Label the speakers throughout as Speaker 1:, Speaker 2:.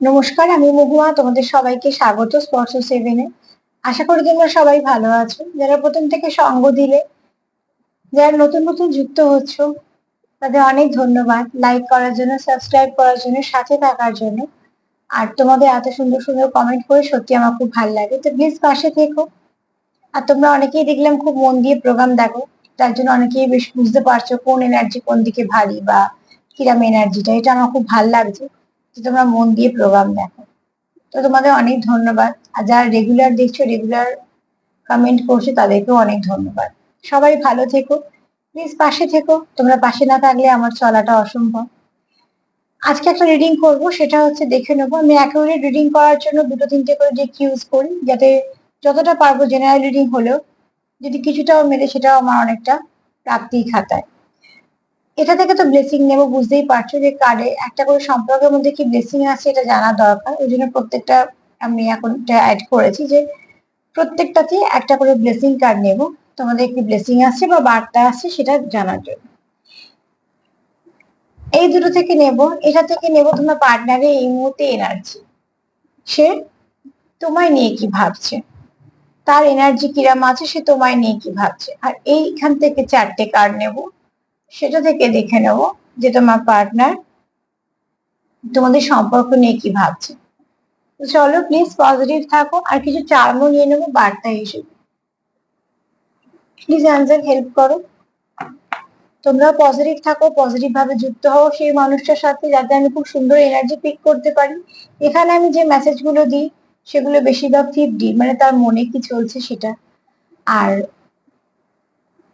Speaker 1: নমস্কার, আমি মহুয়া, তোমাদের সবাইকে স্বাগত স্পর্শ সেভেনে আশা করি তোমরা সবাই ভালো আছো। যারা প্রথম থেকে সঙ্গ দিলে, যারা নতুন নতুন যুক্ত হচ্ছ, তাদের অনেক ধন্যবাদ। লাইক করার জন্য সাবস্ক্রাইব করার জন্য, সাথে থাকার জন্য। আর তোমাদের এত সুন্দর সুন্দর কমেন্ট করে সত্যি আমার খুব ভালো লাগে। তো প্লিজ পাশে থেকো। আর তোমরা অনেকেই দেখলাম খুব মন দিয়ে প্রোগ্রাম দেখো। তার জন্য অনেকেই বেশ বুঝতে পারছ কোন এনার্জি কোন দিকে ভারী বা কিরাম এনার্জিটা এটা আমার খুব ভালো লাগছে। যে তোমরা মন দিয়ে প্রোগ্রাম দেখো। তো তোমাদের অনেক ধন্যবাদ। আর যারা রেগুলার দেখছ রেগুলার কমেন্ট করছ, তাদেরকেও অনেক ধন্যবাদ। সবাই ভালো থেকো। প্লিজ পাশে থেকো। তোমরা পাশে না থাকলে আমার চলাটা অসম্ভব। আজকে একটা রিডিং করব, সেটা হচ্ছে দেখে নেব। আমি একেবারে রিডিং করার জন্য দুটো তিনটে করে ডেক ইউজ করি, যাতে যতটা পারব জেনারেল রিডিং হলেও যদি কিছুটাও মেলে, সেটাও আমার অনেকটা প্রাপ্তিই খাতায় এটা থেকে তো ব্লেসিং নেব, বুঝতেই পারছ যে কার্ডে একটা করে সম্পর্কের মধ্যে কি ব্লেসিং আছে এটা জানা দরকার। ওই জন্য প্রত্যেকটা আমি এখন এটা অ্যাড করেছি যে প্রত্যেকটাতে একটা করে ব্লেসিং কার্ড নেব। তোমাদের কি ব্লেসিং আসছে বা বার্তা আসছে সেটা জানার জন্য। এই দুটো থেকে নেব। এটা থেকে নেব তোমার পার্টনারের এই মুহূর্তে এনার্জি সে তোমায় নিয়ে কি ভাবছে? তার এনার্জি কিরাম আছে সে তোমায় নিয়ে কি ভাবছে? আর এইখান থেকে চারটে কার্ড নেব। সেটা থেকে দেখে নেব যে তোমার পার্টনার তোমাদের সম্পর্ক নিয়ে কি ভাবছে। চলো প্লিজ পজিটিভ থাকো, আর কিছু চার্মও নিয়ে নেব বার্তা হিসেবে প্লিজ অ্যান্সার হেল্প করো। তোমরা পজিটিভ থাকো পজিটিভ ভাবে যুক্ত হও সেই মানুষটার সাথে, যাতে আমি খুব সুন্দর এনার্জি পিক করতে পারি। এখানে আমি যে মেসেজগুলো দিই, সেগুলো বেশিরভাগ ফিফটি মানে তার মনে কি চলছে সেটা। আর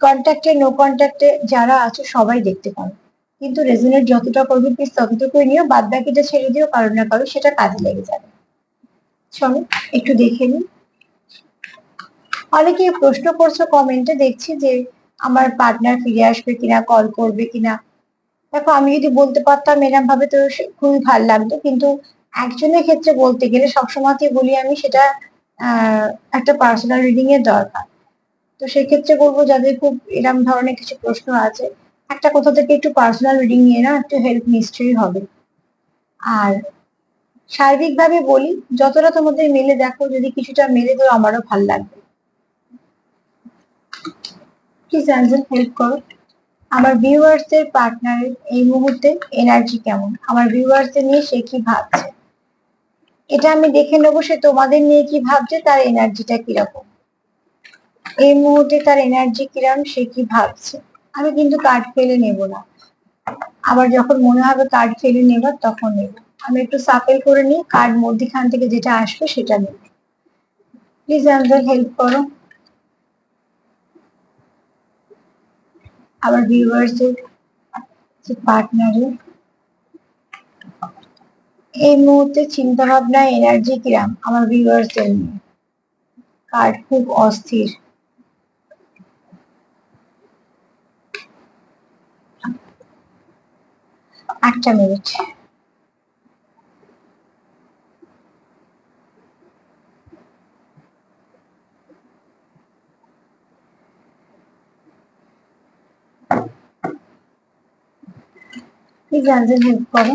Speaker 1: কন্ট্যাক্টে নো কন্ট্যাক্টে যারা আছে সবাই দেখতে পারো। কিন্তু রেজনেট যতটা করবে প্লিজ ততটুকুই নিও, বাদ বাকিটা ছেড়ে দিও কারও না কারও সেটা কাজে লেগে যাবে। চলো, একটু দেখে নিই। অনেকে প্রশ্ন করছ কমেন্টে দেখছি যে আমার পার্টনার ফিরে আসবে কিনা কল করবে কিনা। দেখো, আমি যদি বলতে পারতাম এরম ভাবে তো খুবই ভালো লাগতো কিন্তু একজনের ক্ষেত্রে বলতে গেলে সবসময়তে বলি আমি সেটা একটা পার্সোনাল রিডিং এর দরকার। তো সেক্ষেত্রে বলব যাদের খুব এরম ধরনের কিছু প্রশ্ন আছে, একটা কোথা থেকে একটু পার্সোনাল রিডিং নিয়ে না একটু হেল্প নিশ্চয়ই হবে। আর সার্বিকভাবে বলি, যতটা তোমাদের মেলে দেখো, যদি কিছুটা মেলে তো আমারও ভালো লাগবে। প্লিজ অ্যান্সার হেল্প করো। আমার ভিউয়ার্সদের পার্টনারের এই মুহূর্তে এনার্জি কেমন? আমার ভিউয়ার্সদের নিয়ে সে কি ভাবছে? এটা আমি দেখে নেব, সে তোমাদের নিয়ে কি ভাবছে, তার এনার্জিটা কীরকম? এই মুহূর্তে তার এনার্জি কিরম সে কি ভাবছে? আমি কিন্তু কার্ড ফেলে নেব না। আবার যখন মনে হবে কার্ড ফেলে নেবার তখন নেব। আমি একটু সাপেল করে নিই কার্ড মধ্যখান থেকে যেটা আসবে সেটা নেব। প্লিজ আমাদের হেল্প করো। আবার ভিউয়ার্সের যে পার্টনারের এই মুহূর্তে চিন্তা ভাবনা এনার্জি কিরাম আমার ভিউয়ার্সদের নিয়ে। কার্ড খুব অস্থির। একটা মিনিট। প্লিজ আনসার হেল্প করো।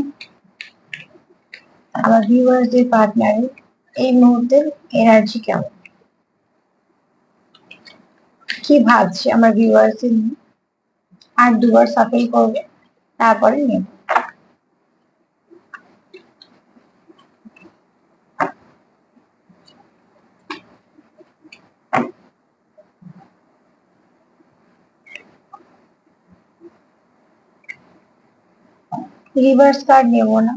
Speaker 1: আমার ভিউয়ার্সদের পার্টনারে এই মুহূর্তের এনার্জি কেমন? কি ভাবছে আমার ভিউয়ার্সদের নিয়ে আর দুবার সাফেল করবে, তারপরে নেব। রিভার্স কার্ড নেব না।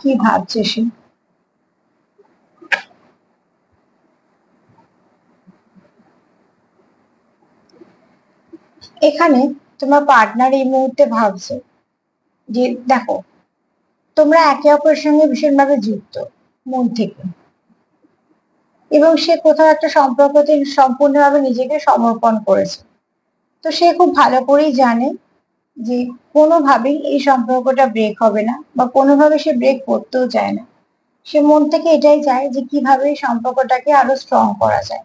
Speaker 1: কি ভাবছে সে? এখানে তোমার পার্টনার এই মুহূর্তে ভাবছে যে, দেখো, তোমরা একে অপরের সঙ্গে ভীষণভাবে যুক্ত মন থেকে। এবং সে কোথাও একটা সম্পর্কতে সম্পূর্ণভাবে নিজেকে সমর্পণ করেছে। তো সে খুব ভালো করেই জানে যে কোনোভাবেই এই সম্পর্কটা ব্রেক হবে না বা কোনোভাবে সে ব্রেক করতেও চায় না। সে মন থেকে এটাই চায় যে কীভাবে এই সম্পর্কটাকে আরও স্ট্রং করা যায়।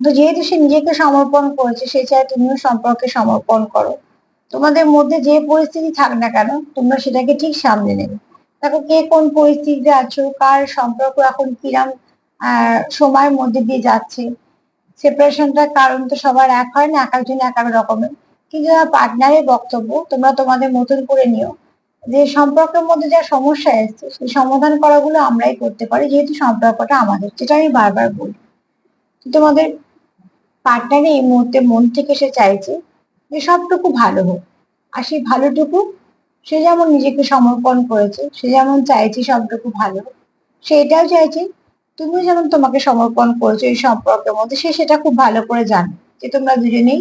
Speaker 1: তো যেহেতু সে নিজেকে সমর্পণ করেছে, সে চায় তুমিও সম্পর্কে সমর্পণ করো। তোমাদের মধ্যে যে পরিস্থিতি থাক না কেন, তোমরা সেটাকে ঠিক সামলে নেবে। দেখো কে কোন পরিস্থিতিতে আছো, কার সম্পর্ক এখন কিরাম সময়ের মধ্যে দিয়ে যাচ্ছে সেপারেশনটার কারণ তো সবার এক হয় না, এক একজন এক এক রকমের। কিন্তু পার্টনারের বক্তব্য, তোমরা তোমাদের মতন করে নিও। যে সম্পর্কের মধ্যে যা সমস্যা এসছে, সেই সমাধান করাগুলো আমরাই করতে পারি, যেহেতু সম্পর্কটা আমাদের। যেটা আমি বারবার বলি। তোমাদের পার্টনারে এই মুহূর্তে মন থেকে সে চাইছে যে সবটুকু ভালো হোক। আর সেই ভালোটুকু, সে যেমন নিজেকে সমর্পণ করেছে, সে যেমন চাইছে সবটুকু ভালো হোক সে এটাও চাইছে তুমি যেমন তোমাকে সমর্পণ করেছ এই সম্পর্কের মধ্যে, সে সেটা খুব ভালো করে জানে যে তোমরা দুজনেই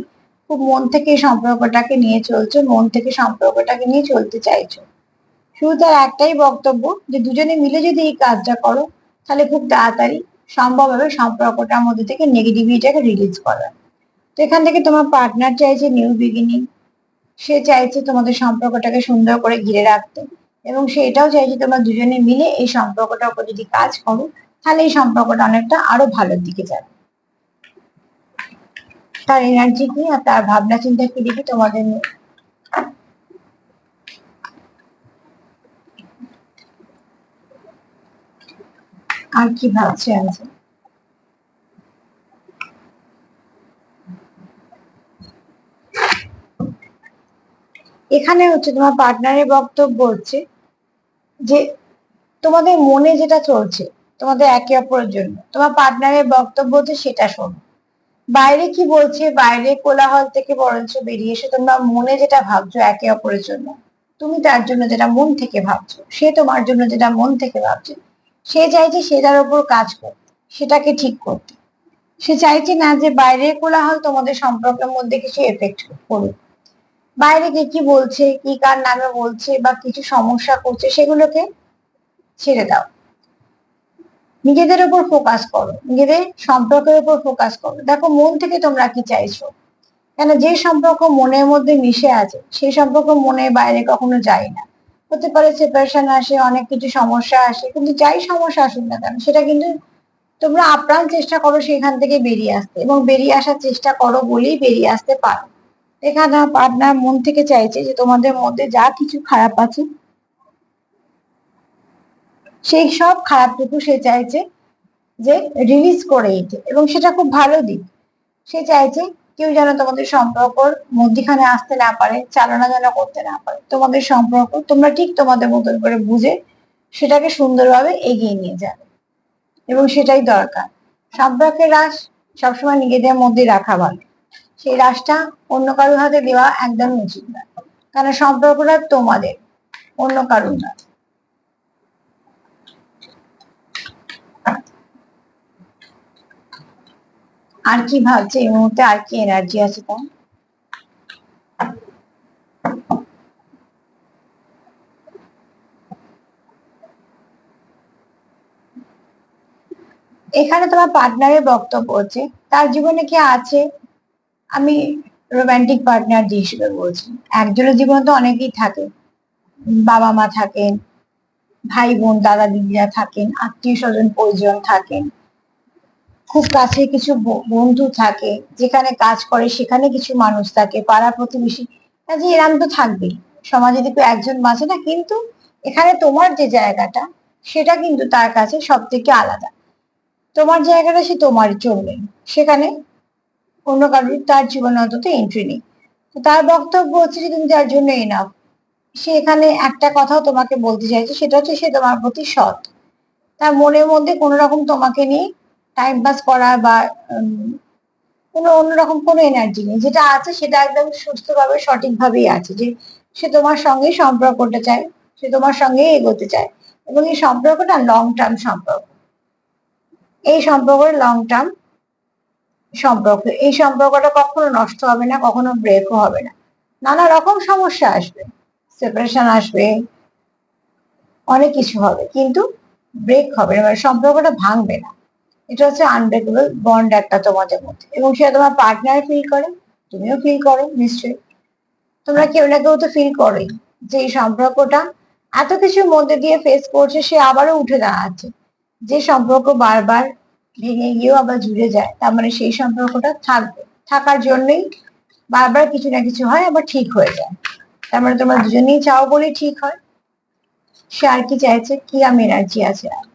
Speaker 1: খুব মন থেকে এই সম্পর্কটাকে নিয়ে চলছো, মন থেকে সম্পর্কটাকে নিয়ে চলতে চাইছো। শুধু তার একটাই বক্তব্য যে দুজনে মিলে যদি এই কাজটা করো, তাহলে খুব তাড়াতাড়ি সম্ভব হবে সম্পর্কটার মধ্যে থেকে নেগেটিভিটিটাকে রিলিজ করা তো এখান থেকে তোমার পার্টনার চাইছে নিউ বিগিনিং সে চাইছে তোমাদের সম্পর্কটাকে সুন্দর করে ঘিরে রাখতে এবং সে এটাও চাইছে তোমরা দুজনে মিলে এই সম্পর্কটার উপর যদি কাজ করো তাহলে এই সম্পর্কটা অনেকটা আরও ভালোর দিকে যাবে। তার এনার্জি কি আর তার ভাবনা চিন্তা কি দেখি তোমাদের আর কি ভাবছে আছে এখানে হচ্ছে তোমার পার্টনারের বক্তব্য হচ্ছে যে তোমাদের মনে যেটা চলছে তোমাদের একে অপরের জন্য। তোমার পার্টনারের বক্তব্য হচ্ছে সেটা শোনো। বাইরে কি বলছে? বাইরে কোলাহল থেকে বরঞ্চ বেরিয়ে এসে তোমরা মনে যেটা ভাবছ একে অপরের জন্য, তুমি তার জন্য যেটা মন থেকে ভাবছ, সে তোমার জন্য যেটা মন থেকে ভাবছে, সে চাইছে সেটার উপর কাজ করতে, সেটাকে ঠিক করতে। সে চাইছে না যে বাইরের কোলাহল তোমাদের সম্পর্কের মধ্যে কিছু এফেক্ট করুক। বাইরে কে কি বলছে, কি কার নামে বলছে বা কিছু সমস্যা করছে সেগুলোকে ছেড়ে দাও। নিজেদের উপর ফোকাস করো, নিজেদের সম্পর্কের উপর ফোকাস করো। দেখো, মন থেকে তোমরা কি চাইছো? কেন যে সম্পর্ক মনের মধ্যে মিশে আছে, সেই সম্পর্ক মনে বাইরে কখনো যায় না। হতে পারে সেপারেশন আসে, অনেক কিছু সমস্যা আসে, কিন্তু যাই সমস্যা আসুক না কেন, সেটা কিন্তু তোমরা আপ্রাণ চেষ্টা করো সেখান থেকে বেরিয়ে আসতে এবং বেরিয়ে আসার চেষ্টা করো বলেই বেরিয়ে আসতে পারো। এখানে পার্টনার মন থেকে চাইছে যে তোমাদের মধ্যে যা কিছু খারাপ আছে সেই সব খারাপটুকু সে চাইছে যে রিলিজ করে দিতে এবং সেটা খুব ভালো দিক। সে চাইছে কেউ যেন তোমাদের সম্পর্কর মধ্যখানে আসতে না পারে, চালনা যেন করতে না পারে। তোমাদের সম্পর্ক তোমরা ঠিক তোমাদের মতন করে বুঝে সেটাকে সুন্দরভাবে এগিয়ে নিয়ে যাবে এবং সেটাই দরকার। সম্পর্কের রাস সবসময় নিজেদের মধ্যে রাখা ভালো। সেই রাসটা অন্য কারোর হাতে দেওয়া একদম উচিত না কারণ সম্পর্কটা তোমাদের, অন্য কারোর না আর কি ভাবছে? এই মুহূর্তে আর কি এনার্জি আছে তার? এখানে তোমার পার্টনারের বক্তব্য হচ্ছে, তার জীবনে কি আছে? আমি রোমান্টিক পার্টনার হিসেবে বলছি একজনের জীবনে তো অনেকেই থাকে। বাবা মা থাকেন ভাই বোন দাদা দিদিরা থাকেন আত্মীয় স্বজন পরিজন থাকেন। খুব কাছে কিছু বন্ধু থাকে, যেখানে কাজ করে সেখানে কিছু মানুষ থাকে, পাড়া প্রতিবেশী। কাজে এরম তো থাকবেই। সমাজে তো একজন বাঁচে না, কিন্তু এখানে তোমার যে জায়গাটা, সেটা কিন্তু তার কাছে সব থেকে আলাদা। তোমার জায়গাটা সে তোমার চলবে। সেখানে অন্য কারোর, তার জীবনে অন্তত এন্ট্রি নেই। তো তার বক্তব্য হচ্ছে যে, তুমি যার জন্য এনাফ সে এখানে একটা কথাও তোমাকে বলতে চাইছে, সেটা হচ্ছে সে তোমার প্রতি সৎ। তার মনের মধ্যে কোনো রকম তোমাকে নিয়ে টাইম পাস করা বা কোনো অন্যরকম কোনো এনার্জি নেই। যেটা আছে সেটা একদম সুস্থভাবে, সঠিকভাবেই আছে যে, সে তোমার সঙ্গে সম্পর্কটা চায়, সে তোমার সঙ্গে এগোতে চায় এবং এই সম্পর্কটা লং টার্ম সম্পর্ক। এই সম্পর্কের লং টার্ম সম্পর্ক, এই সম্পর্কটা কখনো নষ্ট হবে না, কখনো ব্রেকও হবে না। নানা রকম সমস্যা আসবে সেপারেশন আসবে, অনেক কিছু হবে, কিন্তু ব্রেক হবে না মানে সম্পর্কটা ভাঙবে না। এটা হচ্ছে আনব্রেকেবল বন্ড একটা তোমাদের মধ্যে। এবং সেটা তোমার পার্টনার ফিল করে, তুমিও ফিল করো, নিশ্চয়ই। তোমরা কেউ না কেউ তো ফিল করোই যে এই সম্পর্কটা এত কিছুর মধ্যে দিয়ে ফেস করছে, সে আবারও উঠে দাঁড়াচ্ছে। যে সম্পর্ক বারবার ভেঙে গিয়েও আবার জুড়ে যায়, তার মানে সেই সম্পর্কটা থাকবে। থাকার জন্যই বারবার কিছু না কিছু হয়, আবার ঠিক হয়ে যায়। তার মানে তোমরা দুজনেই চাও বলে ঠিক হয়। সে আর কি চাইছে, কি আমি এনার্জি আছে আর?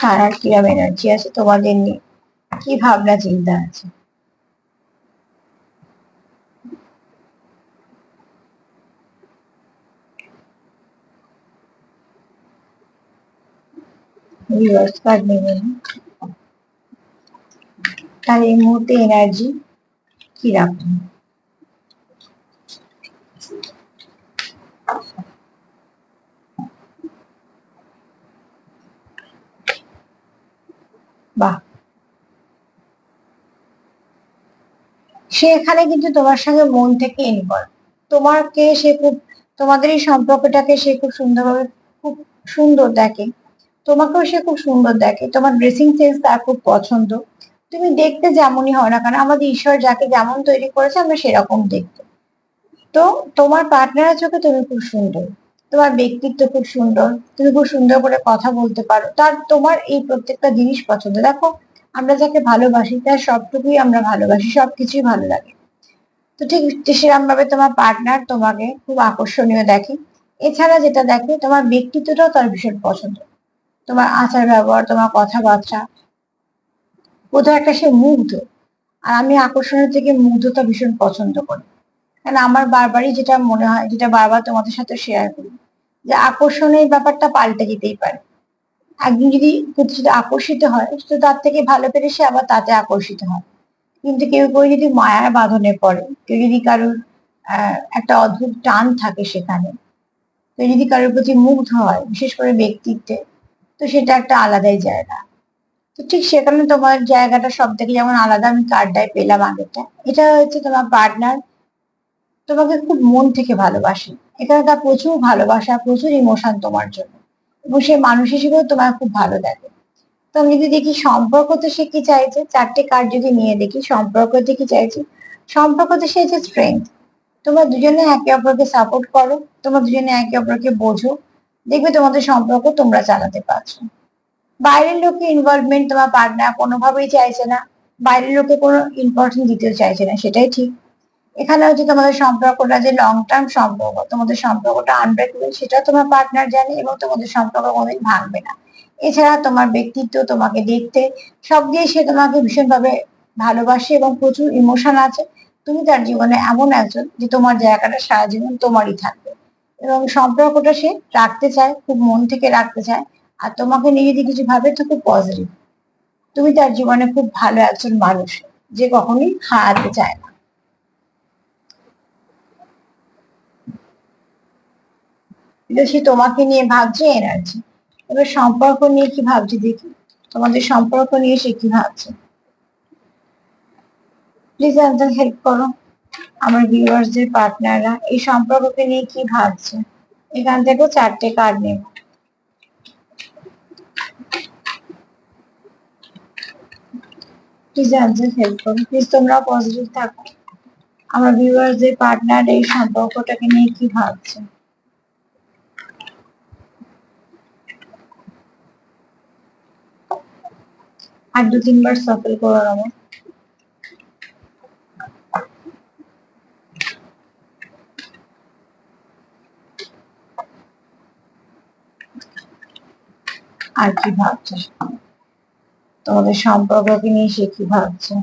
Speaker 1: আর কিরম এনার্জি আছে তোমাদের নিয়ে? কি ভাবনা, চিন্তা আছে? নেবেন তার এই মুহূর্তে এনার্জি কি সে এখানে কিন্তু তোমার সঙ্গে মন থেকে ইনভলভ তোমাকে সে খুব, তোমাদের এই সম্পর্কটাকে সে খুব সুন্দরভাবে, খুব সুন্দর দেখে। তোমাকেও সে খুব সুন্দর দেখে। তোমার ড্রেসিং সেন্স তার খুব পছন্দ। তুমি দেখতে যেমনই হয় না কারণ আমাদের ঈশ্বর যাকে যেমন তৈরি করেছে, আমরা সেরকম দেখতে। তো তোমার পার্টনারের চোখে তুমি খুব সুন্দর। তোমার ব্যক্তিত্ব খুব সুন্দর। তুমি খুব সুন্দর করে কথা বলতে পারো। তার তোমার এই প্রত্যেকটা জিনিস পছন্দ। দেখো আমরা যাকে ভালোবাসি, তার সবটুকুই আমরা ভালোবাসি, সবকিছুই ভালো লাগে। তো ঠিক সেরকম ভাবে তোমার পার্টনার তোমাকে খুব আকর্ষণীয় দেখে। এছাড়া যেটা দেখে, তোমার ব্যক্তিত্বটাও তার ভীষণ পছন্দ। তোমার আচার ব্যবহার, তোমার কথাবার্তা, কোথাও একটা সে মুগ্ধ। আর আমি আকর্ষণের থেকে মুগ্ধতা ভীষণ পছন্দ করি। কারণ আমার বারবারই যেটা মনে হয়, যেটা বারবার তোমাদের সাথে শেয়ার করি, যে আকর্ষণের ব্যাপারটা পাল্টে যেতেই পারে। একদিন যদি প্রতি আকর্ষিত হয়, তো তার থেকে ভালো পেরে সে আবার তাতে আকর্ষিত হয়। কিন্তু কেউ কেউ যদি মায়ার বাঁধনে পড়ে, কেউ যদি কারোর একটা অদ্ভুত টান থাকে সেখানে, কেউ যদি কারোর প্রতি মুগ্ধ হয়, বিশেষ করে ব্যক্তিত্বে, তো সেটা একটা আলাদাই জায়গা। তো ঠিক সেখানে তোমার জায়গাটা সব থেকে যেমন আলাদা, আমি কার্ডটাই পেলাম আগেরটা। এটা হচ্ছে তোমার পার্টনার তোমাকে খুব মন থেকে ভালোবাসে। এখানে তার প্রচুর ভালোবাসা, প্রচুর ইমোশন তোমার জন্য। এবং সে মানুষ হিসেবেও তোমার খুব ভালো দেখে। তো আমি যদি দেখি সম্পর্ক তো সে কি চাইছে? চারটে কার্ড যদি নিয়ে দেখি সম্পর্কতে কি চাইছে? সম্পর্ক তো সে স্ট্রেংথ তোমরা দুজনে একে অপরকে সাপোর্ট করো, তোমরা দুজনে একে অপরকে বোঝো, দেখবে তোমাদের সম্পর্ক তোমরা চালাতে পারছ। বাইরের লোকে ইনভলভমেন্ট তোমার পার্টনার কোনোভাবেই চাইছে না। বাইরের লোকে কোনো ইম্পর্টেন্স দিতেও চাইছে না, সেটাই ঠিক। এখানে হচ্ছে তোমাদের সম্পর্কটা যে লং টার্ম সম্পর্ক, তোমাদের সম্পর্কটা আনব্রেকেবল সেটা তোমার পার্টনার জানে এবং তোমাদের সম্পর্ক কোনোদিন ভাঙবে না। এছাড়া তোমার ব্যক্তিত্ব তোমাকে দেখতে, সব দিয়ে সে তোমাকে ভীষণভাবে ভালোবাসে এবং প্রচুর ইমোশন আছে। তুমি তার জীবনে এমন একজন যে তোমার জায়গাটা সারা জীবন তোমারই থাকবে। এবং সম্পর্কটা সে রাখতে চায়, খুব মন থেকে রাখতে চায়, আর তোমাকে নিয়ে যদি কিছু ভাবে তো খুব পজিটিভ তুমি তার জীবনে খুব ভালো একজন মানুষ, যে কখনোই হারাতে চায় না। এটা সে তোমাকে নিয়ে ভাবছে এনার্জি এবার সম্পর্ক নিয়ে কি ভাবছে দেখি? তোমাদের সম্পর্ক নিয়ে সে কি ভাবছে? প্লিজ আমাদের হেল্প করো। আমার ভিউয়ার্সদের পার্টনাররা এই সম্পর্ককে নিয়ে কি ভাবছে? এখান থেকে চারটে কার্ড নেব। প্লিজ আমাদের হেল্প করো। প্লিজ তোমরা পজিটিভ থাকো। আমার ভিউয়ার্সদের পার্টনার এই সম্পর্কটাকে নিয়ে কি ভাবছে? আর দু তিনবার সফল করে নেব আর কি ভাবছে? তোমাদের সম্পর্ককে নিয়ে সে কি ভাবছে?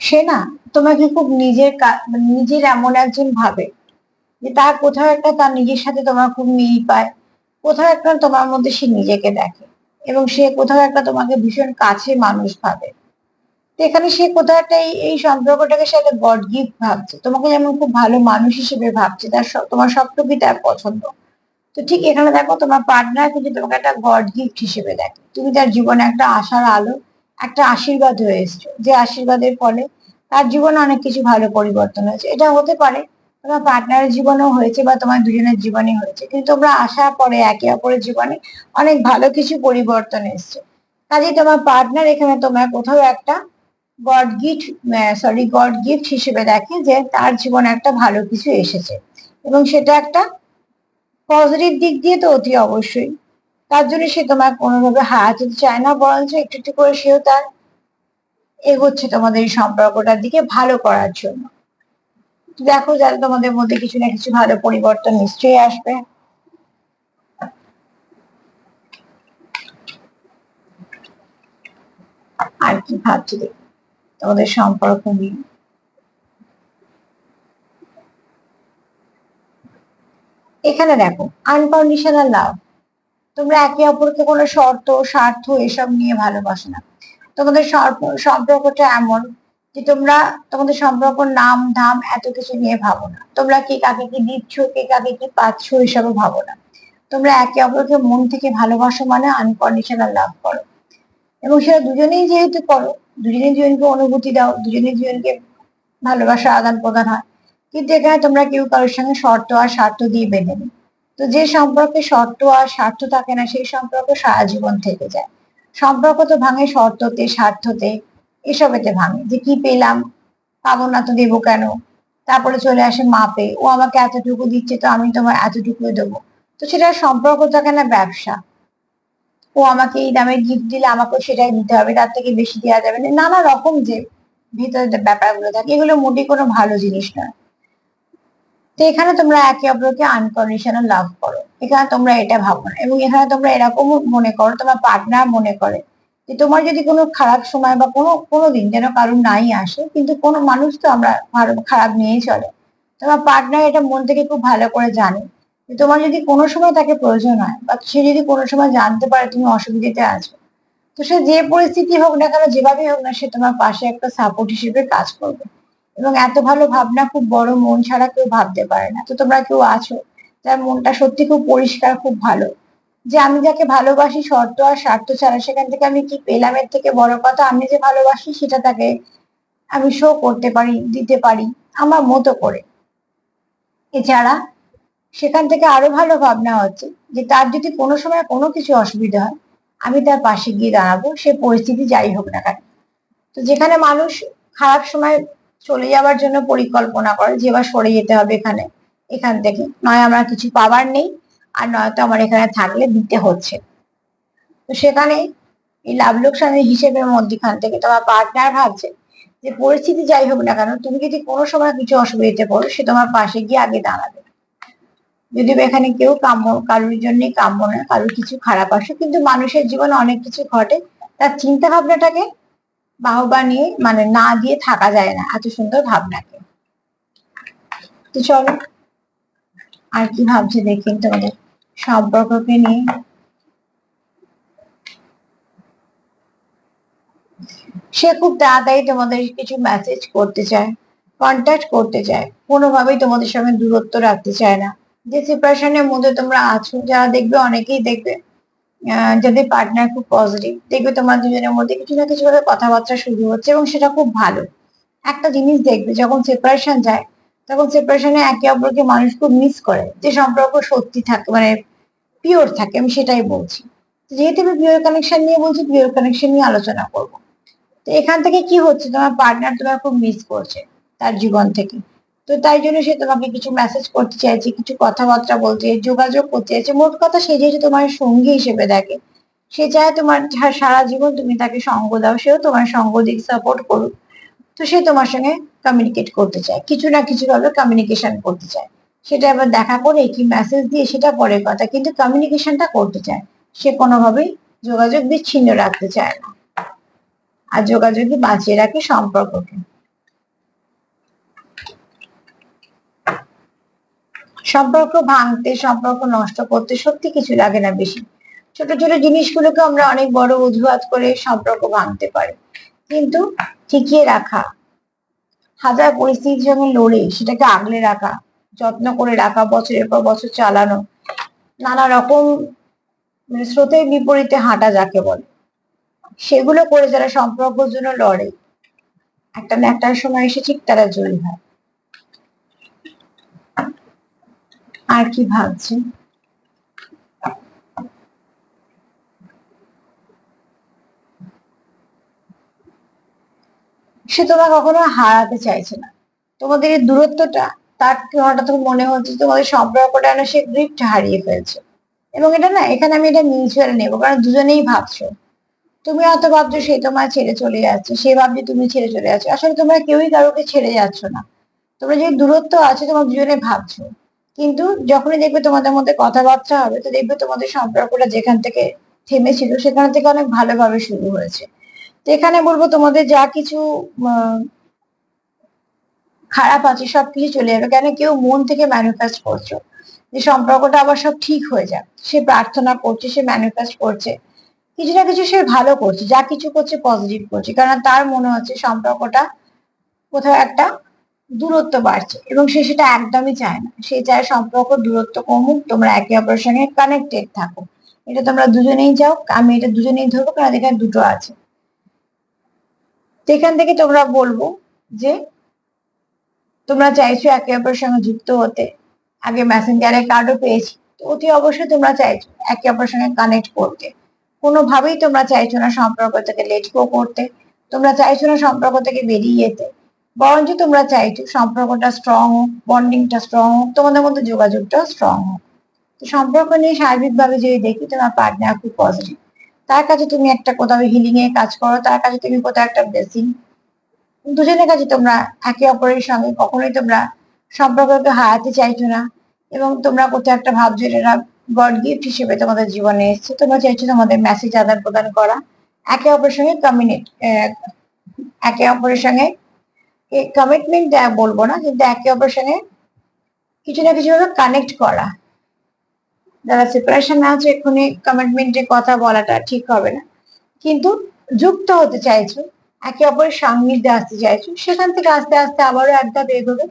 Speaker 1: সে না তোমাকে খুব নিজের মানে নিজের এমন একজন ভাবে যে তার কোথাও একটা তার নিজের সাথে তোমার খুব মিল পায়। কোথাও একটা তোমার মধ্যে সে নিজেকে দেখে এবং সে কোথাও একটা তোমাকে ভীষণ কাছে মানুষ ভাবে। তো এখানে সে কোথাও একটা এই সম্পর্কটাকে সে একটা গড গিফট ভাবছে। তোমাকে যেমন খুব ভালো মানুষ হিসেবে ভাবছে, তার তোমার সবটুকুই তার পছন্দ। তো ঠিক এখানে দেখো তোমার পার্টনার কিন্তু তোমাকে একটা গড গিফট হিসেবে দেখে। তুমি তার জীবনে একটা আশার আলো, একটা আশীর্বাদ হয়ে এসছো। যে আশীর্বাদের ফলে তার জীবনে অনেক কিছু ভালো পরিবর্তন হয়েছে। এটা হতে পারে তোমার পার্টনারের জীবনেও হয়েছে বা তোমার দুজনের জীবনে হয়েছে। কিন্তু তোমরা আসার পরে একে অপরের জীবনে অনেক ভালো কিছু পরিবর্তন এসছে। কাজে তোমার পার্টনার এখানে তোমার কোথাও একটা god gift sorry god gift হিসেবে দেখে যে তার জীবনে একটা ভালো কিছু এসেছে। এবং সেটা একটা পজিটিভ দিক দিয়ে তো অতি অবশ্যই। তার জন্য সে তোমার কোনোভাবে হারাতে চায় না, বরঞ্চ একটু একটু করে সেও তার এগোচ্ছে তোমাদের এই সম্পর্কটার দিকে ভালো করার জন্য। দেখো যাতে তোমাদের মধ্যে কিছু না কিছু ভালো পরিবর্তন নিশ্চয়ই আসবে। আর কি ভাবছি দেখি, তোমাদের সম্পর্ক নিয়ে। এখানে দেখো আনকন্ডিশনাল লাভ তোমরা একে অপরকে কোনো শর্ত, স্বার্থ এসব নিয়ে ভালোবাসো না। তোমাদের সম্পর্কটা এমন যে তোমরা তোমাদের সম্পর্ক নাম, ধাম এত কিছু নিয়ে ভাবো না। তোমরা কে কাকে কি দিচ্ছ, কে কাকে কি পাচ্ছ এসবও ভাবো না। তোমরা একে অপরকে মন থেকে ভালোবাসো মানে আনকন্ডিশনাল লাভ করো। এবং সেটা দুজনেই যেহেতু করো, দুজনেই দুজনকে অনুভূতি দাও, দুজনেই দুজনকে ভালোবাসা আদান প্রদান হয়। কিন্তু এখানে তোমরা কেউ কারোর সঙ্গে শর্ত আর স্বার্থ দিয়ে বেঁধে নি তো যে সম্পর্কে শর্ত আর স্বার্থ থাকে না, সেই সম্পর্ক সারা জীবন থেকে যায়। সম্পর্ক তো ভাঙে শর্ততে, স্বার্থতে এসবেতে ভাঙে। যে কি পেলাম? পাবো না তো দেবো কেন? তারপরে চলে আসে মাপে। ও আমাকে এতটুকু দিচ্ছে তো আমি তোমার এতটুকুই দেবো। তো সেটা সম্পর্ক থাকে না ব্যবসা। ও আমাকে এই দামে গিফট দিলে আমাকে সেটাই দিতে হবে। তার থেকে বেশি দেওয়া যাবে না। নানা রকম যে ভিতরে ব্যাপারগুলো থাকে, এগুলো মোটেই কোনো ভালো জিনিস নয়। তো এখানে তোমরা একে অপরকে আনকন্ডিশনাল লাভ করো। এখানে তোমরা এটা ভাবো না। এবং এখানে তোমরা এরকম মনে করো, তোমার পার্টনার মনে করে যে তোমার যদি কোনো খারাপ সময় বা কোনো কোনো দিন যেন কারোর নাই আসে, কিন্তু কোনো মানুষ তো আমরা খারাপ নিয়েই চলে। তোমার পার্টনার এটা মন থেকে খুব ভালো করে জানে যে তোমার যদি কোনো সময় তাকে প্রয়োজন হয় বা সে যদি কোনো সময় জানতে পারে তুমি অসুবিধাতে আছো, তো সে যে পরিস্থিতি হোক না কেন, যেভাবেই হোক না, সে তোমার পাশে একটা সাপোর্ট হিসেবে কাজ করবে। এবং এত ভালো ভাবনা, খুব বড় মন ছাড়া কেউ ভাবতে পারে না। তো তোমরা কেউ আছো, যার মনটা সত্যি খুব পরিষ্কার, খুব ভালো। যে আমি যাকে ভালোবাসি শর্ত আর স্বার্থ ছাড়া, সেখান থেকে আমি কি পেলাম? এর থেকে বড় কথা, আমি যে ভালোবাসি সেটা তাকে আমি শো করতে পারি, দিতে পারি, আমার মতো করে। এছাড়া সেখান থেকে আরও ভালো ভাবনা হচ্ছে যে তার যদি কোনো সময় কোনো কিছু অসুবিধা হয়, আমি তার পাশে গিয়ে দাঁড়াবো, সে পরিস্থিতি যাই হোক না কেন। তো যেখানে মানুষ খারাপ সময় চলে যাওয়ার জন্য পরিকল্পনা করে, যে এবার সরে যেতে হবে এখানে, এখান থেকে। নয়, আমার কিছু পাবার নেই। আর নয়তো আমার এখানে থাকলে দিতে হচ্ছে। তো সেখানে এই লাভ লোকসানের হিসেবের মধ্যখান থেকে তোমার পার্টনার ভাবছে যে পরিস্থিতি যাই হোক না কেন, তুমি যদি কোনো সময় কিছু অসুবিধাতে পড়ো, সে তোমার পাশে গিয়ে আগে দাঁড়াবে। যদিও বা এখানে কেউ কাম্য, কারোর জন্যই কাম্য না, কারোর কিছু খারাপ আসে কিন্তু মানুষের জীবনে অনেক কিছু ঘটে। তার চিন্তা ভাবনাটাকে বাহবা নিয়ে মানে না দিয়ে থাকা যায় না, এত সুন্দর ভাবনাকে। তো চলো আর কি ভাবছে দেখি তোমাদের সম্পর্ককে নিয়ে। সে খুব তাড়াতাড়ি তোমাদের কিছু মেসেজ করতে চায় কন্ট্যাক্ট করতে চায়। কোনোভাবেই তোমাদের সঙ্গে দূরত্ব রাখতে চায় না। যে সিপারেশনের মধ্যে তোমরা আছো যারা দেখবে অনেকেই দেখবে যাদের পার্টনার খুব পজিটিভ দেখবে তোমার দুজনের মধ্যে কিছু না কিছু ভাবে কথাবার্তা শুরু হচ্ছে এবং সেটা খুব ভালো। একটা জিনিস দেখবে, যখন সেপারেশন যায় তখন সেপারেশনে একে অপরকে মানুষ খুব মিস করে। যে সম্পর্ক সত্যি থাকে মানে পিওর থাকে, আমি সেটাই বলছি। যেহেতু আমি পিওর কানেকশন নিয়ে বলছি পিওর কানেকশন নিয়ে আলোচনা করব। তো এখান থেকে কি হচ্ছে? তোমার পার্টনার তোমার খুব মিস করছে তার জীবন থেকে। তো তাই জন্য সে তোমাকে কিছু মেসেজ করতে চাইছে, কিছু কথাবার্তা বলতে যোগাযোগ করতে চাইছে। মোট কথা সে যেহেতু তোমার সঙ্গী হিসেবে দেখে, সে চায় তোমার সারা জীবন তুমি তাকে সঙ্গ দাও, সেও তোমার সঙ্গ দিক সাপোর্ট করুক। তো সে তোমার সঙ্গে কমিউনিকেট করতে চায়। কিছু না কিছু ভাবে কমিউনিকেশন করতে চায়। সেটা আবার দেখা করে কি মেসেজ দিয়ে সেটা পরের কথা, কিন্তু কমিউনিকেশনটা করতে চায়। সে কোনোভাবেই যোগাযোগ বিচ্ছিন্ন রাখতে চায় না। আর যোগাযোগই বাঁচিয়ে রাখে সম্পর্ককে। সম্পর্ক ভাঙতে, সম্পর্ক নষ্ট করতে সত্যি কিছু লাগে না বেশি। ছোট ছোট জিনিসগুলোকে আমরা অনেক বড় অজুহাত করে সম্পর্ক ভাঙতে পারি। কিন্তু টিকিয়ে রাখা। হাজার পরিস্থিতির সঙ্গে লড়ে সেটাকে আগলে রাখা, যত্ন করে রাখা, বছরের পর বছর চালানো। নানা রকম মানে স্রোতের বিপরীতে হাঁটা যাকে বলে। সেগুলো করে যারা সম্পর্কের জন্য লড়ে, একটা না একটা সময় এসে ঠিক তারা জয়ী হয়। আর কি ভাবছে সে তোমার কখনো হারাতে চাইছে না। তোমাদের এই দূরত্বটা, তার হঠাৎ মনে হচ্ছে তোমাদের সম্পর্কটা না সে গ্রিপটা হারিয়ে ফেলছে? এবং এটা না, এখানে আমি এটা মিউচুয়াল নেব, কারণ দুজনেই ভাবছ। তুমি হয়তো ভাবছ সে তোমার ছেড়ে চলে যাচ্ছে, সে ভাবছে তুমি ছেড়ে চলে যাচ্ছ। আসলে তোমরা কেউই কারোকে ছেড়ে যাচ্ছ না। তোমরা যে দূরত্ব আছে, তোমার দুজনে ভাবছ। কিন্তু যখনই দেখবে তোমাদের মধ্যে কথাবার্তা হবে, তো দেখবে তোমাদের সম্পর্কটা যেখান থেকে থেমেছিল, সেখান থেকে অনেক ভালোভাবে শুরু হয়েছে। এখানে বলব তোমাদের যা কিছু খারাপ আছে, সবকিছু চলে যাবে। কেন কেউ মন থেকে ম্যানিফেস্ট করছ? যে সম্পর্কটা আবার সব ঠিক হয়ে যাক। সে প্রার্থনা করছে, সে ম্যানিফেস্ট করছে। কিছু না কিছু সে ভালো করছে, যা কিছু করছে পজিটিভ করছে। কারণ তার মনে হচ্ছে সম্পর্কটা কোথাও একটা দূরত্ব বাড়ছে এবং সে সেটা একদমই চায় না। সে চায় সম্পর্ক দূরত্ব কমুক, তোমরা একে অপরের সঙ্গে কানেক্টেড থাকো। এটা তোমরা দুজনেই যাও আমি এটা দুজনেই ধরবো, কারণ এখানে দুটো আছে। সেখান থেকে তোমরা বলব যে তোমরা চাইছো একে অপরের সঙ্গে যুক্ত হতে। আগে মেসেঞ্জারে কার্ডও পেয়েছি, তো অতি অবশ্যই তোমরা চাইছো একে অপরের সঙ্গে কানেক্ট করতে। কোনোভাবেই তোমরা চাইছো না সম্পর্ক থেকে লেট গো করতে, তোমরা চাইছো না সম্পর্ক থেকে বেরিয়ে যেতে। বরঞ্চ তোমরা চাইছো সম্পর্কটা স্ট্রং হোক বন্ডিংটা স্ট্রং হোক, তোমাদের মধ্যে যোগাযোগটা স্ট্রং হোক। সম্পর্ক নিয়ে সার্বিকভাবে যদি দেখি তোমার পার্টনার খুব পজিটিভ তার কাছে তুমি একটা কোথাও হিলিং এর কাজ করো, তার কাছে তুমি কোথাও একটা ব্লেসিং দুজনের কাছে তোমরা একে অপরের সঙ্গে কখনোই তোমরা সম্পর্ককে হারাতে চাইছো না এবং তোমরা কোথাও একটা ভাবছ এটা গড গিফট হিসেবে তোমাদের জীবনে এসছে। তোমরা চাইছো তোমাদের মেসেজ আদান প্রদান করা। একে অপরের সঙ্গে কমিউনিট একে অপরের সঙ্গে কমিটমেন্ট বলব না, কিন্তু একে অপরের সঙ্গে কিছু না কিছু ভাবে কানেক্ট করা। যারা সেপারেশন আছে, এক্ষুনি কমিটমেন্টের কথা বলাটা ঠিক হবে না। কিন্তু যুক্ত হতে চাইছো, একে অপরের সান্নিধ্যে আসতে চাইছো, সেখান থেকে আস্তে আস্তে আবারও এক ধাপ এগোবে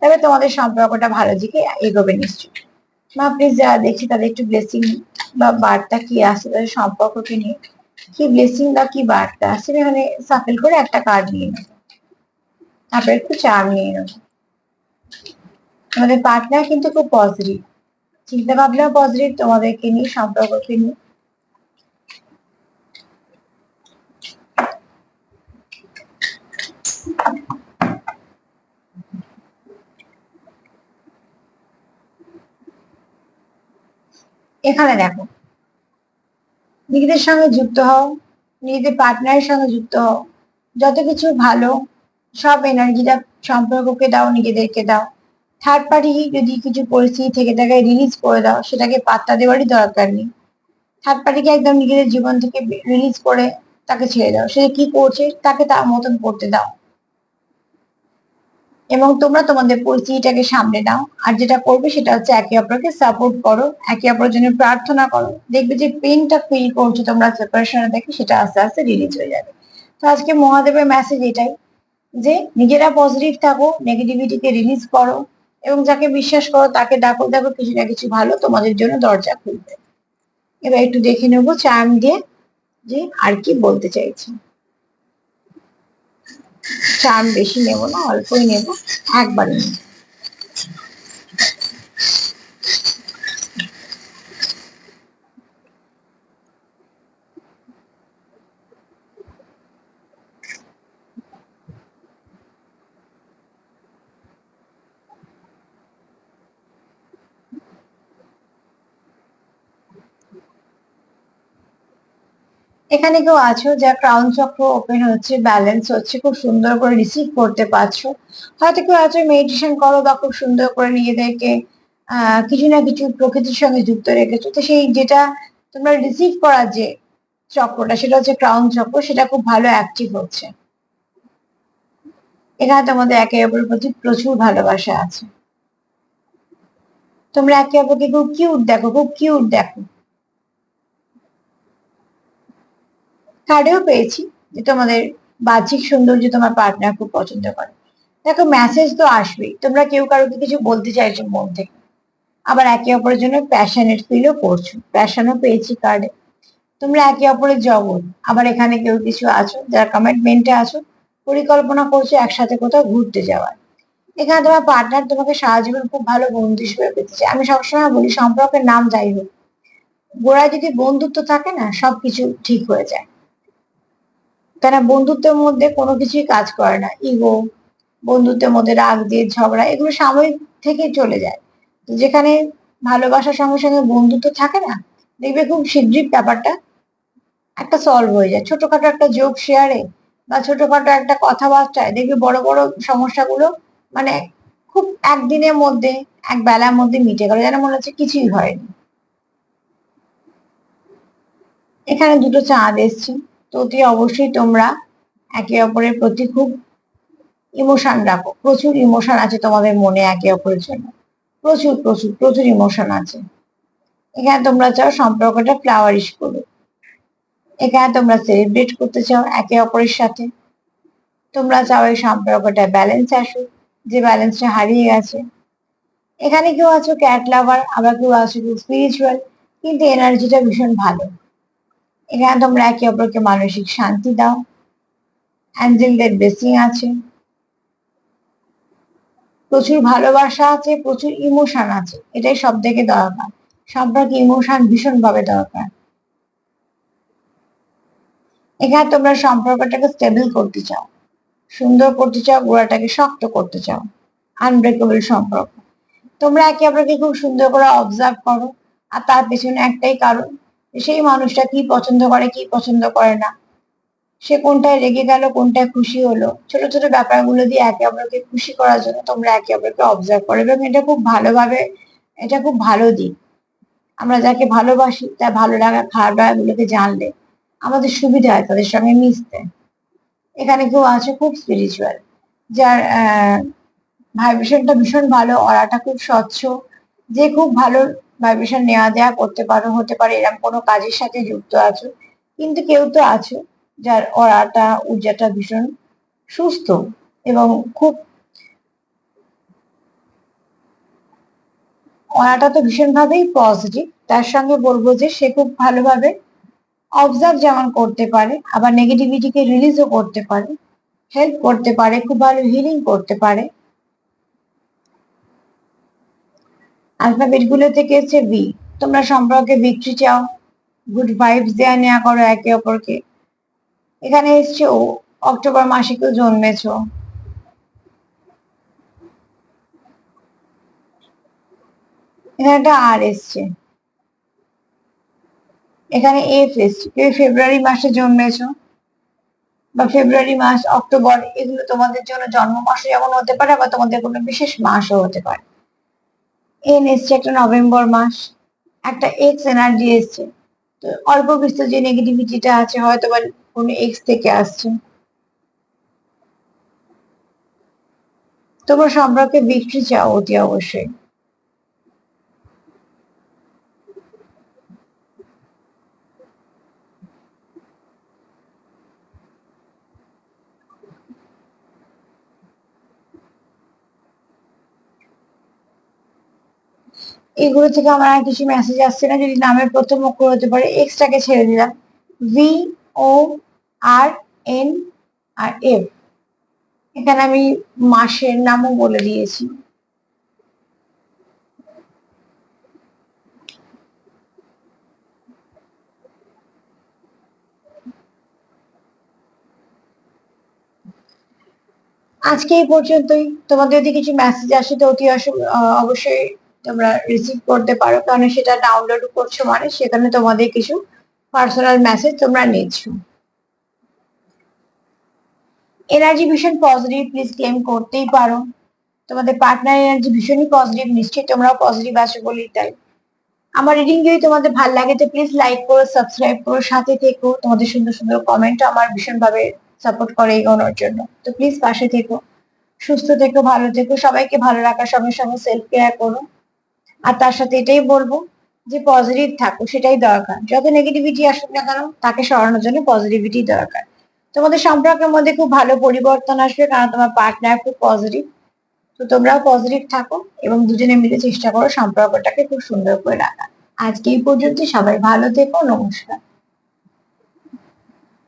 Speaker 1: তবে তোমাদের সম্পর্কটা ভালো দিকে এগোবে নিশ্চয়ই। মা প্লিজ যারা দেখছি, তাদের একটু ব্লেসিং বা বার্তা কি আসে তাদের সম্পর্ককে নিয়ে। কি ব্লেসিং বা কি বার্তা আসে এখানে সাফেল করে একটা কার্ড নিয়ে নেব তারপরে একটু চার নিয়ে নেব আমাদের পার্টনার কিন্তু খুব পজিটিভ চিন্তা ভাবনাও পজিটিভ তোমাদেরকে নিয়ে, সম্পর্ককে নিয়ে। এখানে দেখো, নিজেদের সঙ্গে যুক্ত হও, নিজেদের পার্টনারের সঙ্গে যুক্ত হও। যত কিছু ভালো, সব এনার্জিটা সম্পর্ককে দাও, নিজেদেরকে দাও। থার্ড পার্টি যদি কিছু পরিস্থিতি থেকে থাকে রিলিজ করে দাও, সেটাকে পাত্তা দেওয়ারই দরকার নেই। থার্ড পার্টিকে একদম নিজেদের জীবন থেকে রিলিজ করে তাকে ছেড়ে দাও। সে কি করছে, তাকে তার মতন করতে দাও। এবং তোমরা তোমাদের পরিস্থিতিটাকে সামনে নাও। আর যেটা করবে সেটা হচ্ছে একে অপরকে সাপোর্ট করো, একে অপরের জন্য প্রার্থনা করো। দেখবে যে পেনটা ফিল করছ তোমরা সেপারেশনে দেখে সেটা আস্তে আস্তে রিলিজ হয়ে যাবে। তো আজকে মহাদেবের মেসেজ এটাই যে, নিজেরা পজিটিভ থাকো নেগেটিভিটিকে রিলিজ করো। এবং যাকে বিশ্বাস করো, তাকে ডাকো, দেখো কিছু না কিছু ভালো তোমাদের জন্য দরজা খুলবে। এবার একটু দেখে নেব চার্ম দিয়ে যে আর কি বলতে চাইছে। চার্ম বেশি নেব না, অল্পই নেব, একবারই নেব। এখানে কেউ আছো? যা ক্রাউন চক্র ওপেন হচ্ছে ব্যালেন্স হচ্ছে, খুব সুন্দর করে রিসিভ করতে পারছ। হয়তো কেউ আছো মেডিটেশন করো বা খুব সুন্দর করে নিজেদেরকে কিছু না কিছু প্রকৃতির সঙ্গে যুক্ত রেখেছো। তো সেই যেটা তোমরা রিসিভ করার যে চক্রটা, সেটা হচ্ছে ক্রাউন চক্র, সেটা খুব ভালো অ্যাক্টিভ হচ্ছে। এখানে তোমাদের একে অপরের প্রতি প্রচুর ভালোবাসা আছে। তোমরা একে অপরকে খুব কিউট দেখো, খুব কিউট দেখো। কার্ডেও পেয়েছি যে তোমাদের বাহ্যিক সৌন্দর্য তোমার পার্টনার খুব পছন্দ করে। দেখো মেসেজ তো আসবেই, তোমরা কেউ কারোকে কিছু বলতে চাইছো মন থেকে। আবার একে অপরের জন্য প্যাশনেট ফিলও করছ প্যাশনও পেয়েছি কার্ডে তোমরা একে অপরের জগৎ, আবার এখানে কেউ কিছু আছো, যারা কমিটমেন্টে আছো, পরিকল্পনা করছ একসাথে কোথাও ঘুরতে যাওয়ার। এখানে তোমার পার্টনার তোমাকে সারা জীবন খুব ভালো বন্ধু হিসেবে পেতে চায়। আমি সবসময় বলি, সম্পর্কের নাম যাই হোক, গোড়ায় যদি বন্ধুত্ব থাকে না, সবকিছু ঠিক হয়ে যায়। কেন বন্ধুত্বের মধ্যে কোনো কিছুই কাজ করে না। ইগো বন্ধুত্বের মধ্যে রাগ দিয়ে ঝগড়া, এগুলো সাময়িক থেকে চলে যায়। যেখানে ভালোবাসার সঙ্গে সঙ্গে বন্ধুত্ব থাকে না, দেখবে খুব শীঘ্রই ব্যাপারটা একটা সলভ হয়ে যায়। ছোটখাটো একটা যোগ শেয়ারে বা ছোটখাটো একটা কথাবার্তায় দেখবে বড় বড় সমস্যাগুলো মানে খুব একদিনের মধ্যে, এক বেলার মধ্যে মিটে গেল, যেন মনে হচ্ছে কিছুই হয়নি। এখানে দুটো চাঁদ এসছে। তো অতি অবশ্যই তোমরা একে অপরের প্রতি খুব ইমোশন রাখো। প্রচুর ইমোশন আছে তোমাদের মনে একে অপরের জন্য। প্রচুর প্রচুর প্রচুর ইমোশন আছে। এখানে তোমরা চাও সম্পর্কটা ফ্লাওয়ারিশ করুক। এখানে তোমরা সেলিব্রেট করতে চাও একে অপরের সাথে। তোমরা চাও এই সম্পর্কটা ব্যালেন্স আসুক, যে ব্যালেন্সটা হারিয়ে গেছে। এখানে কেউ আছো ক্যাট লাভার আবার কেউ আছো স্পিরিচুয়াল কিন্তু এনার্জিটা ভীষণ ভালো। এখানে তোমরা একে অপরকে মানসিক শান্তি দাও। অ্যাঞ্জেলদের ব্লেসিং আছে। প্রচুর ভালোবাসা আছে, প্রচুর ইমোশন আছে। এটাই সব থেকে দরকার। সম্পর্কে ইমোশন ভীষণ ভাবে দরকার। এখানে তোমরা সম্পর্কটাকে স্টেবল করতে চাও। সুন্দর করতে চাও, গোড়াটাকে শক্ত করতে চাও। আনব্রেকেবল সম্পর্ক। তোমরা একে অপরকে খুব সুন্দর করে অবজার্ভ করো। আর তার পেছনে একটাই কারণ সেই মানুষটা কি পছন্দ করে, কি পছন্দ করে না? সে কোনটায় রেগে গেল, কোনটায় খুশি হলো? ছোট ছোট ব্যাপারগুলো দিয়ে একে অপরকে খুশি করার জন্য তোমরা একে অপরকে অবজার্ভ করো এবং এটা খুব ভালোভাবে, এটা খুব ভালো দিক। আমরা যাকে ভালোবাসি, তার ভালো লাগা, খারাপ লাগাগুলোকে জানলে আমাদের সুবিধা হয় তাদের সঙ্গে মিশতে। এখানে কেউ আছে খুব স্পিরিচুয়াল যার, আহ ভাইব্রেশনটা ভীষণ ভালো অরাটা খুব স্বচ্ছ, যে খুব ভালো ভাইব্রেশন নেওয়া দেওয়া করতে পারো, হতে পারে এরকম কোনো কাজের সাথে যুক্ত আছো, কিন্তু কেউ তো আছো যার অরাটা ঊর্জাটা ভীষণ সুস্থ এবং খুব অরাটা তো ভীষণভাবেই পজিটিভ তার সঙ্গে বলব যে সে খুব ভালোভাবে অবজার্ভ যেমন করতে পারে, আবার নেগেটিভিটিকে রিলিজও করতে পারে হেল্প করতে পারে, খুব ভালো হিলিং করতে পারে। আলফাবেটগুলো থেকে এসছে বি তোমরা সম্পর্কে বিক্রি চাও। গুড ভাইবস দেয়া নেওয়া করো একে অপরকে। এখানে এসছে ও, অক্টোবর মাসে কেউ জন্মেছ। এখানে একটা আর এসছে। এখানে এফ এসছে। কেউ ফেব্রুয়ারি মাসে জন্মেছ বা ফেব্রুয়ারি মাস অক্টোবর এগুলো তোমাদের জন্য জন্ম মাসে যেমন হতে পারে বা তোমাদের কোনো বিশেষ মাসও হতে পারে। এন এসছে একটা নভেম্বর মাস। একটা এক্স এনার্জি এসছে। তো অল্প বিস্তর যে নেগেটিভিটিটা আছে হয়তো বা কোনো এক্স থেকে আসছে। তোমার সম্পর্কে বিক্রি চাও অতি অবশ্যই। এগুলো থেকে আমার আর কিছু মেসেজ আসছে না, যদি নামের প্রথম অক্ষর হতে পারে এক্সটাকে ছেড়ে দিলাম। V O R N R F এখানে আমি মাসের নামও বলে দিয়েছি। আজকে এই পর্যন্তই। তোমাদের যদি কিছু মেসেজ আসে তো অতি অবশ্যই তোমরা রিসিভ করতে পারো, কারণ সেটা ডাউনলোড করছ মানে সেখানে তোমাদের কিছু পার্সোনাল মেসেজ তোমরা নিচ্ছ। এনার্জি ভীষণ পজিটিভ প্লিজ ক্লেম করতেই পারো। তোমাদের পার্টনার এনার্জি ভীষণই পজিটিভ নিশ্চয়ই তোমরাও পজিটিভ আছো বলেই তাই। আমার রিডিং যদি তোমাদের ভালো লাগে তো প্লিজ লাইক করো সাবস্ক্রাইব করো, সাথে থেকো। তোমাদের সুন্দর সুন্দর কমেন্ট আমার ভীষণভাবে সাপোর্ট করে এগোনোর জন্য। তো প্লিজ পাশে থেকো, সুস্থ থেকো, ভালো থেকো, সবাইকে ভালো রাখার সঙ্গে সঙ্গে সেলফ কেয়ার করো। আর তার সাথে এটাই বলব যে পজিটিভ থাকো সেটাই দরকার। যত নেগেটিভিটি আসুক না কেন, তাকে সরানোর জন্য পজিটিভিটি দরকার। তোমাদের সম্পর্কের মধ্যে খুব ভালো পরিবর্তন আসবে কারণ তোমার পার্টনার খুব পজিটিভ তো তোমরাও পজিটিভ থাকো এবং দুজনে মিলে চেষ্টা করো সম্পর্কটাকে খুব সুন্দর করে রাখা আজকে এই পর্যন্ত সবাই ভালো থেকো। নমস্কার।